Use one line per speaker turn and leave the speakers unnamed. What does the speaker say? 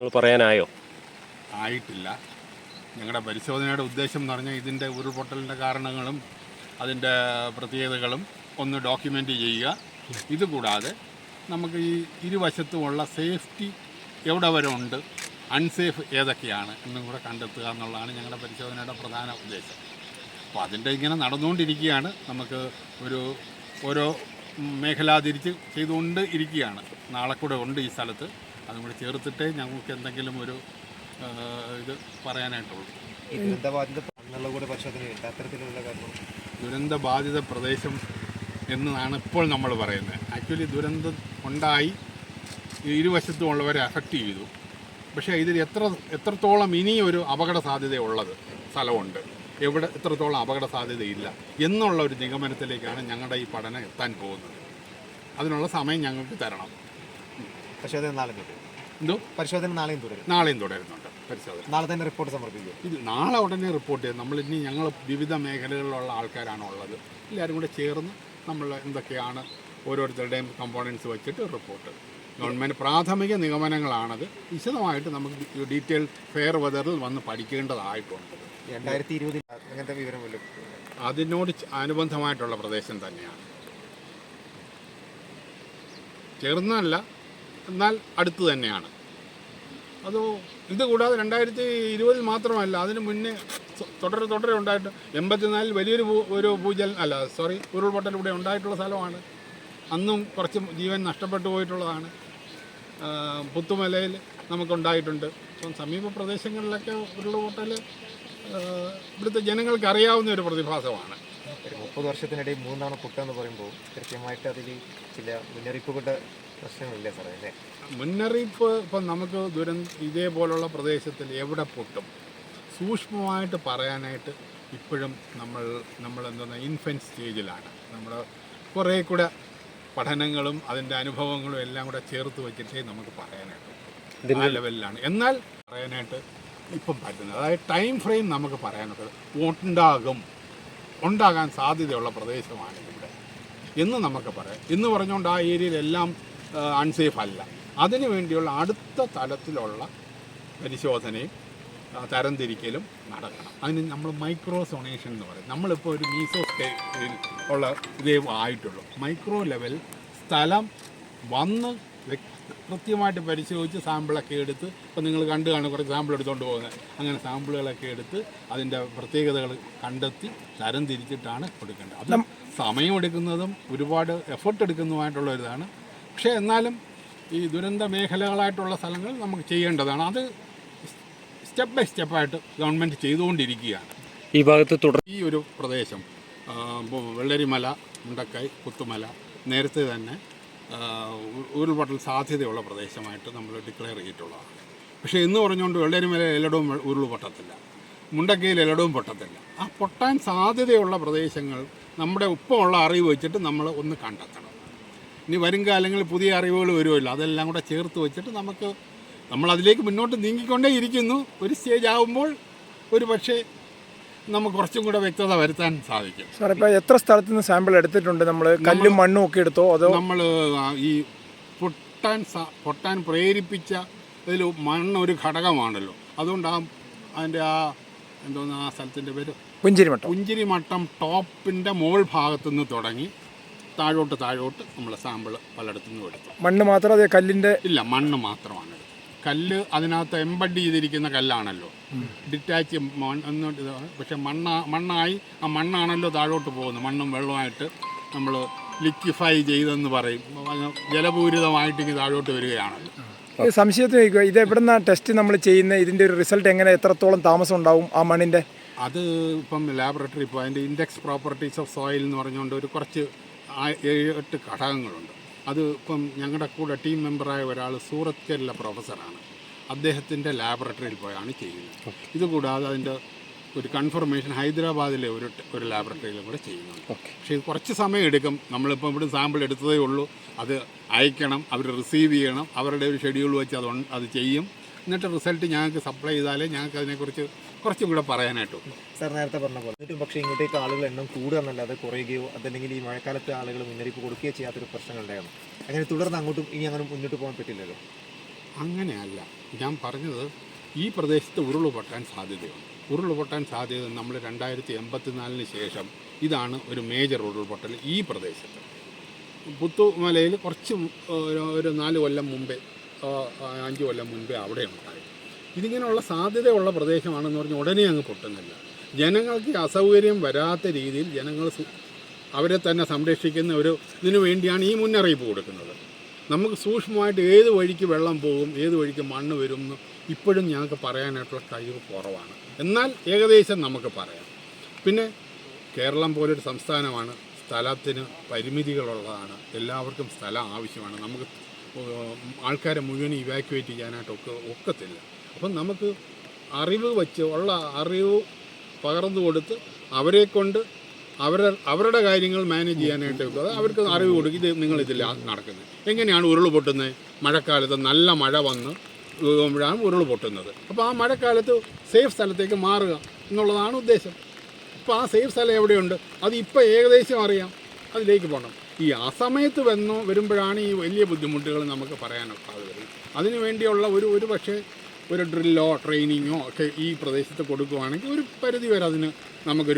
പറയാനായോ?
ആയിട്ടില്ല. ഞങ്ങളുടെ പരിശോധനയുടെ ഉദ്ദേശം എന്ന് പറഞ്ഞാൽ ഇതിന്റെ ഉരുൾപൊട്ടലിന്റെ കാരണങ്ങളും അതിന്റെ പ്രത്യേകതകളും ഒന്ന് ഡോക്യുമെന്റ് ചെയ്യുക. ഇതുകൂടാതെ നമുക്ക് ഈ ഇരുവശത്തുമുള്ള സേഫ്റ്റി എവിടെ വരെ ഉണ്ട് അൺസേഫ് ഏതൊക്കെയാണ് എന്നും കൂടെ കണ്ടെത്തുക എന്നുള്ളതാണ് ഞങ്ങളുടെ പരിശോധനയുടെ പ്രധാന ഉദ്ദേശം. അപ്പോൾ അതിന്റെ ഇങ്ങനെ നടന്നുകൊണ്ടിരിക്കുകയാണ്. നമുക്ക് ഒരു ഓരോ മേഖലാതിരിച്ച് ചെയ്തുകൊണ്ട് ഇരിക്കുകയാണ്. നാളെ കൂടെ ഉണ്ട് ഈ സ്ഥലത്ത്. അതും കൂടി ചേർത്തിട്ടേ ഞങ്ങൾക്ക് എന്തെങ്കിലും ഒരു ഇത് പറയാനായിട്ടുള്ളൂ. ദുരന്ത ബാധിത പ്രദേശം എന്നാണ് ഇപ്പോൾ നമ്മൾ പറയുന്നത്. ആക്ച്വലി ദുരന്തം ഉണ്ടായി ഇരുവശത്തും ഇരുവശത്തുമുള്ളവരെ അഫക്റ്റ് ചെയ്തു. പക്ഷേ ഇതിൽ എത്ര എത്രത്തോളം ഇനി ഒരു അപകട സാധ്യതയുള്ളത് സ്ഥലമുണ്ട് എവിടെ എത്രത്തോളം അപകട സാധ്യതയില്ല എന്നുള്ള ഒരു നിഗമനത്തിലേക്കാണ് ഞങ്ങളുടെ ഈ പഠനം എത്താൻ പോകുന്നത്. അതിനുള്ള സമയം ഞങ്ങൾക്ക് തരണം.
പരിശോധന നാളെ തുടരും.
എന്തോ?
പരിശോധന നാളെയും തുടരും.
നാളെയും തുടരുന്നുണ്ട്. പരിശോധന.
നാളെ തന്നെ റിപ്പോർട്ട് സമർപ്പിക്കും.
ഇത് നാളെ ഉടനെ റിപ്പോർട്ട് ചെയ്യും. നമ്മൾ ഇനി ഞങ്ങൾ വിവിധ മേഖലകളിലുള്ള ആൾക്കാരാണ് ഉള്ളത്. എല്ലാവരും കൂടെ ചേർന്ന് നമ്മൾ എന്തൊക്കെയാണ് ഓരോരുത്തരുടെയും കമ്പോണൻസ് വെച്ചിട്ട് റിപ്പോർട്ട്. ഗവൺമെന്റ് പ്രാഥമിക നിഗമനങ്ങളാണത്. വിശദമായിട്ട് നമുക്ക് ഡീറ്റെയിൽ ഫെയർ വെതറിൽ വന്ന് പഠിക്കേണ്ടതായിട്ടുണ്ട്.
രണ്ടായിരത്തി ഇരുപതിൽ അങ്ങനത്തെ വിവരം
അതിനോട് അനുബന്ധമായിട്ടുള്ള പ്രദേശം തന്നെയാണ്. ചേർന്നല്ല എന്നാൽ അടുത്ത് തന്നെയാണ്. അത് ഇത് കൂടാതെ രണ്ടായിരത്തി ഇരുപതിൽ മാത്രമല്ല അതിന് മുന്നേ തുടരെ തുടരെ ഉണ്ടായിട്ട് എൺപത്തിനാലിൽ വലിയൊരു ഒരു ഭൂജൽ അല്ല സോറി ഉരുൾപൊട്ടൽ ഇവിടെ ഉണ്ടായിട്ടുള്ള സ്ഥലമാണ്. അന്നും കുറച്ച് ജീവൻ നഷ്ടപ്പെട്ടു പോയിട്ടുള്ളതാണ്. പുത്തുമലയിൽ നമുക്കുണ്ടായിട്ടുണ്ട്. അപ്പം സമീപ പ്രദേശങ്ങളിലൊക്കെ ഉരുൾപൊട്ടൽ ഇവിടുത്തെ ജനങ്ങൾക്ക് അറിയാവുന്ന ഒരു പ്രതിഭാസമാണ്.
മുപ്പത് വർഷത്തിനിടയിൽ മൂന്നാണ് തവണ പൊട്ടെന്ന് പറയുമ്പോൾ കൃത്യമായിട്ട് അതിൽ ചില മുന്നറിയിപ്പുകളുടെ പ്രശ്നങ്ങളില്ലേ സാറേ അല്ലേ?
മുന്നറിയിപ്പ് ഇപ്പം നമുക്ക് ദുരന്ത ഇതേപോലുള്ള പ്രദേശത്തിൽ എവിടെ പൊട്ടും? സൂക്ഷ്മമായിട്ട് പറയാനായിട്ട് ഇപ്പോഴും നമ്മൾ നമ്മൾ എന്താണ് ഇൻഫന്റ് സ്റ്റേജിലാണ് നമ്മൾ കുറേ കൂടെ പഠനങ്ങളും അതിന്റെ അനുഭവങ്ങളും എല്ലാം കൂടെ ചേർത്ത് വെച്ചിട്ടേ നമുക്ക് പറയാനായിട്ട് ആ ലെവലിലാണ് എന്നാൽ പറയാനായിട്ട് ഇപ്പം പറ്റുന്നത്. അതായത് ടൈം ഫ്രെയിം നമുക്ക് പറയാനൊക്കെ ഉണ്ടാകും. ഉണ്ടാകാൻ സാധ്യതയുള്ള പ്രദേശമാണ് ഇവിടെ. എന്ന് നമുക്ക് പറയാം. എന്ന് പറഞ്ഞുകൊണ്ട് ആ ഏരിയയിലെല്ലാം അൺസേഫ് അല്ല. അതിനു വേണ്ടിയുള്ള അടുത്ത തലത്തിലുള്ള പരിശോധനയും തരംതിരിക്കലും നടക്കണം. അതിന് നമ്മൾ മൈക്രോ സൊണേഷൻ എന്ന് പറയും. നമ്മളിപ്പോൾ ഒരു മീസോ സ്കെയിൽ ഉള്ള ഇതേ ആയിട്ടുള്ളൂ. മൈക്രോ ലെവൽ സ്ഥലം വന്ന് കൃത്യമായിട്ട് പരിശോധിച്ച് സാമ്പിളൊക്കെ എടുത്ത് ഇപ്പം നിങ്ങൾ കണ്ടു കാണും കുറച്ച് സാമ്പിൾ എടുത്തുകൊണ്ട് പോകുന്നത് അങ്ങനെ സാമ്പിളുകളൊക്കെ എടുത്ത് അതിന്റെ പ്രത്യേകതകൾ കണ്ടെത്തി തരം തിരിച്ചിട്ടാണ് കൊടുക്കേണ്ടത്. അത് സമയമെടുക്കുന്നതും ഒരുപാട് എഫർട്ട് എടുക്കുന്നതുമായിട്ടുള്ള ഒരിതാണ് പക്ഷേ എന്നാലും ഈ ദുരന്ത മേഖലകളായിട്ടുള്ള സ്ഥലങ്ങൾ നമുക്ക് ചെയ്യേണ്ടതാണ്. അത് സ്റ്റെപ്പ് ബൈ സ്റ്റെപ്പായിട്ട് ഗവൺമെന്റ് ചെയ്തുകൊണ്ടിരിക്കുകയാണ്.
ഈ ഭാഗത്ത് തുടർ
ഈ ഒരു പ്രദേശം വെള്ളരിമല മുണ്ടക്കൈ പുത്തുമല നേരത്തെ തന്നെ ഉരുൾപൊട്ടൽ സാധ്യതയുള്ള പ്രദേശമായിട്ട് നമ്മൾ ഡിക്ലെയർ ചെയ്തിട്ടുള്ളതാണ്. പക്ഷേ എന്ന് പറഞ്ഞുകൊണ്ട് വെള്ളരിമല എല്ലടവും ഉരുൾപൊട്ടത്തില്ല. ഉരുൾ പൊട്ടത്തില്ല മുണ്ടക്കയിൽ എല്ലടവും പൊട്ടത്തില്ല. ആ പൊട്ടാൻ സാധ്യതയുള്ള പ്രദേശങ്ങൾ നമ്മുടെ ഒപ്പമുള്ള അറിവ് വെച്ചിട്ട് നമ്മൾ ഒന്ന് കണ്ടെത്തണം. ഇനി വരും കാലങ്ങളിൽ പുതിയ അറിവുകൾ വരുമല്ലോ. അതെല്ലാം കൂടെ ചേർത്ത് വെച്ചിട്ട് നമുക്ക് നമ്മൾ അതിലേക്ക് മുന്നോട്ട് നീങ്ങിക്കൊണ്ടേ ഇരിക്കുന്നു. ഒരു സ്റ്റേജ് ആകുമ്പോൾ ഒരു പക്ഷേ നമുക്ക് കുറച്ചും കൂടെ വ്യക്തത വരുത്താൻ സാധിക്കും.
സാർ ഇപ്പോൾ എത്ര സ്ഥലത്ത് നിന്ന് സാമ്പിൾ എടുത്തിട്ടുണ്ട് നമ്മൾ കല്ലും മണ്ണും ഒക്കെ എടുത്തോ അതോ?
നമ്മൾ ഈ പൊട്ടാൻ പൊട്ടാൻ പ്രേരിപ്പിച്ച ഇതിൽ മണ്ണ് ഒരു ഘടകമാണല്ലോ. അതുകൊണ്ട് ആ അതിന്റെ ആ എന്തോന്ന് ആ സ്ഥലത്തിന്റെ പേര്?
പുഞ്ചിരിമട്ടം.
പുഞ്ചിരിമട്ടം ടോപ്പിന്റെ മുകൾ ഭാഗത്തു നിന്ന് തുടങ്ങി. താഴോട്ട് താഴോട്ട് നമ്മൾ സാമ്പിൾ പലയിടത്തു നിന്നും എടുത്തു.
മണ്ണ് മാത്രം അതെ കല്ലിന്റെ?
ഇല്ല മണ്ണ് മാത്രമാണ് കല്ല് അതിനകത്ത് എംബഡ് ചെയ്തിരിക്കുന്ന കല്ലാണല്ലോ. ഡിറ്റാച്ച് പക്ഷെ മണ്ണ മണ്ണായി ആ മണ്ണാണല്ലോ താഴോട്ട് പോകുന്നത്. മണ്ണും വെള്ളമായിട്ട് നമ്മൾ ലിക്വിഫൈ ചെയ്തെന്ന് പറയും. ജലപൂരിതമായിട്ട് താഴോട്ട് വരികയാണല്ലോ.
സംശയത്തിന് ചോദിക്കുക ഇത് എവിടുന്ന ടെസ്റ്റ് നമ്മൾ ചെയ്യുന്ന ഇതിന്റെ ഒരു റിസൾട്ട് എങ്ങനെ? എത്രത്തോളം താമസം ഉണ്ടാവും ആ മണ്ണിന്റെ?
അത് ഇപ്പം ലാബറട്ടറി ഇപ്പോൾ അതിന്റെ ഇൻഡെക്സ് പ്രോപ്പർട്ടീസ് ഓഫ് സോയിൽ എന്ന് പറഞ്ഞുകൊണ്ട് ഒരു കുറച്ച് എട്ട് ഘടകങ്ങളുണ്ട്. അത് ഇപ്പം ഞങ്ങളുടെ കൂടെ ടീം മെമ്പറായ ഒരാൾ സൂറത്തിലെ പ്രൊഫസറാണ്. അദ്ദേഹത്തിന്റെ ലാബറട്ടറിയിൽ പോയാണ് ചെയ്യുന്നത്. ഇതുകൂടാതെ അതിന്റെ ഒരു കൺഫർമേഷൻ ഹൈദരാബാദിലെ ഒരു ഒരു ലാബറട്ടറിയിലും കൂടെ ചെയ്യുന്നുണ്ട്. പക്ഷേ ഇത് കുറച്ച് സമയം എടുക്കും. നമ്മളിപ്പോൾ ഇവിടെ സാമ്പിൾ എടുത്തതേ ഉള്ളൂ. അത് അയക്കണം അവർ റിസീവ് ചെയ്യണം അവരുടെ ഒരു ഷെഡ്യൂൾ വെച്ച് അത് അത് ചെയ്യും. എന്നിട്ട് റിസൾട്ട് ഞങ്ങൾക്ക് സപ്ലൈ ചെയ്താലേ ഞങ്ങൾക്ക് അതിനെക്കുറിച്ച് കുറച്ചും കൂടെ പറയാനായിട്ടു
സാർ നേരത്തെ പറഞ്ഞ പോലെ. എന്നിട്ടും പക്ഷേ ഇങ്ങോട്ടേക്ക് ആളുകൾ എണ്ണം കൂടുക എന്നല്ലാതെ കുറയുകയോ അതല്ലെങ്കിൽ ഈ മഴക്കാലത്തെ ആളുകൾ മുന്നറിയിപ്പ് കൊടുക്കുകയോ ചെയ്യാത്തൊരു പ്രശ്നങ്ങൾ ഉണ്ടായിരുന്നു. അങ്ങനെ തുടർന്ന് അങ്ങോട്ടും ഇനി അങ്ങനെ മുന്നോട്ട് പോകാൻ പറ്റില്ലല്ലോ?
അങ്ങനെയല്ല. ഞാൻ പറഞ്ഞത് ഈ പ്രദേശത്ത് ഉരുൾ പൊട്ടാൻ സാധ്യതയുണ്ട്. ഉരുൾ പൊട്ടാൻ സാധ്യത നമ്മൾ രണ്ടായിരത്തി എൺപത്തിനാലിന് ശേഷം ഇതാണ് ഒരു മേജർ ഉരുൾപൊട്ടൽ ഈ പ്രദേശത്ത്. പുത്തുമലയിൽ കുറച്ച് ഒരു- നാല് കൊല്ലം മുമ്പേ അഞ്ച് കൊല്ലം മുൻപേ അവിടെ ഉണ്ടായി. ഇതിങ്ങനെയുള്ള സാധ്യതയുള്ള പ്രദേശമാണെന്ന് പറഞ്ഞ് ഉടനെ അങ്ങ് പൊട്ടുന്നില്ല. ജനങ്ങൾക്ക് അസൗകര്യം വരാത്ത രീതിയിൽ ജനങ്ങൾ അവരെ തന്നെ സംരക്ഷിക്കുന്ന ഒരു ഇതിനു വേണ്ടിയാണ് ഈ മുന്നറിയിപ്പ് കൊടുക്കുന്നത്. നമുക്ക് സൂക്ഷ്മമായിട്ട് ഏത് വഴിക്ക് വെള്ളം പോകും ഏത് വഴിക്ക് മണ്ണ് വരും എന്ന് ഇപ്പോഴും ഞങ്ങൾക്ക് പറയാനായിട്ടുള്ള കഴിവ് കുറവാണ്. എന്നാൽ ഏകദേശം നമുക്ക് പറയാം. പിന്നെ കേരളം പോലൊരു സംസ്ഥാനമാണ്. സ്ഥലത്തിന് പരിമിതികളുള്ളതാണ്. എല്ലാവർക്കും സ്ഥലം ആവശ്യമാണ്. നമുക്ക് ആൾക്കാരെ മുഴുവൻ ഇവാക്യുവേറ്റ് ചെയ്യാനായിട്ടൊക്കെ ഒക്കത്തില്ല. അപ്പം നമുക്ക് അറിവ് വെച്ച് ഉള്ള അറിവ് പകർന്നു കൊടുത്ത് അവരെ കൊണ്ട് അവരുടെ അവരുടെ കാര്യങ്ങൾ മാനേജ് ചെയ്യാനായിട്ട് അത് അവർക്ക് അറിവ് കൊടുക്കും. ഇത് നിങ്ങൾ ഇതിൽ നടക്കുന്നത്. എങ്ങനെയാണ് ഉരുൾ പൊട്ടുന്നത്? മഴക്കാലത്ത് നല്ല മഴ വന്ന് ഴാണ് ഉരുൾ പൊട്ടുന്നത്. അപ്പോൾ ആ മഴക്കാലത്ത് സേഫ് സ്ഥലത്തേക്ക് മാറുക എന്നുള്ളതാണ് ഉദ്ദേശം. അപ്പോൾ ആ സേഫ് സ്ഥലം എവിടെയുണ്ട്? അത് ഇപ്പോൾ ഏകദേശം അറിയാം. അതിലേക്ക് പോകണം. ഈ ആ സമയത്ത് വന്നു വരുമ്പോഴാണ് ഈ വലിയ ബുദ്ധിമുട്ടുകൾ നമുക്ക് പറയാനൊക്കാതെ വരുന്നത് അതിനു വേണ്ടിയുള്ള ഒരു ഒരു പക്ഷേ ഒരു ഡ്രില്ലോ ട്രെയിനിങ്ങോ ഒക്കെ ഈ പ്രദേശത്ത് കൊടുക്കുകയാണെങ്കിൽ ഒരു പരിധി വരെ അതിന് നമുക്കൊരു